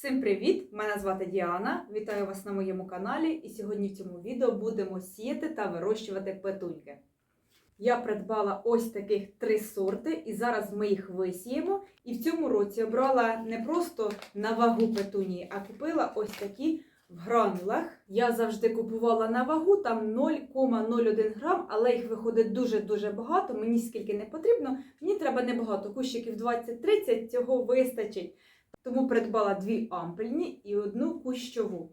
Всім привіт! Мене звати Діана. Вітаю вас на моєму каналі. І сьогодні в цьому відео будемо сіяти та вирощувати петуньки. Я придбала ось таких три сорти, і зараз ми їх висіємо. І в цьому році обрала не просто на вагу петунії, а купила ось такі в гранулах. Я завжди купувала на вагу там 0,01 грам, але їх виходить дуже-дуже багато. Мені скільки не потрібно. Мені треба небагато, кущиків 20-30, цього вистачить. Тому придбала дві ампельні і одну кущову.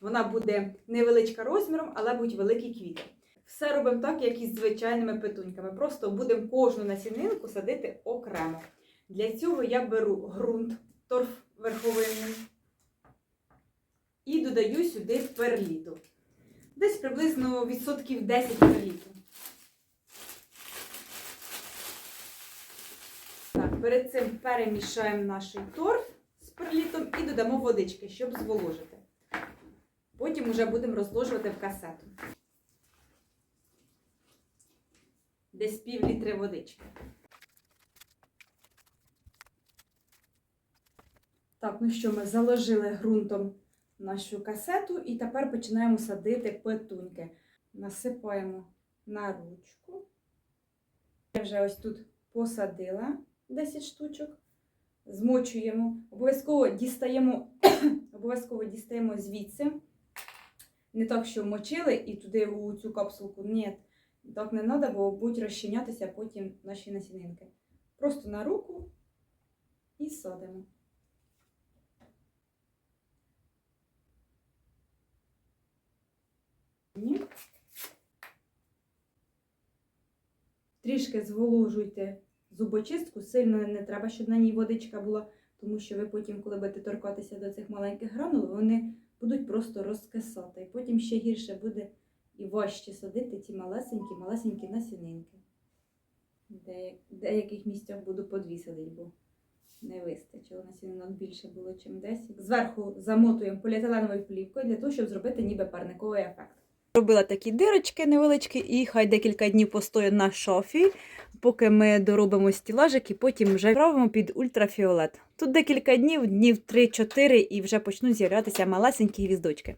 Вона буде невеличка розміром, але будуть великі квіти. Все робимо так, як із звичайними петуньками. Просто будемо кожну насінинку садити окремо. Для цього я беру ґрунт торф верховинний і додаю сюди перліту. Десь приблизно відсотків 10 перліту. Так, перед цим перемішаємо наш торф з перлітом і додамо водички, щоб зволожити. Потім вже будемо розложувати в касету. Десь пів літри водички. Так, ну що, ми заложили ґрунтом нашу касету і тепер починаємо садити петуньки. Насипаємо на ручку. Я вже ось тут посадила 10 штучок. Змочуємо. Обов'язково дістаємо, обов'язково дістаємо звідси. Не так, що мочили і туди у цю капсулку. Ні, так не треба, бо будуть розчинятися потім наші насінинки. Просто на руку і садимо. Трішки зволожуйте зубочистку, сильно не треба, щоб на ній водичка була, тому що ви потім, коли будете торкатися до цих маленьких гранул, вони будуть просто розкисати. І потім ще гірше буде і важче садити ці малесенькі, малесенькі насінинки. В деяких місцях буду подвісити, бо не вистачило. Насінинок більше було, ніж 10. Зверху замотуємо поліетиленовою плівкою для того, щоб зробити ніби парниковий ефект. Робила такі дирочки невеличкі, і хай декілька днів постоять на шафі, поки ми доробимо стілажик і потім вже правимо під ультрафіолет. Тут декілька днів, днів 3-4, і вже почнуть з'являтися малесенькі гвіздочки.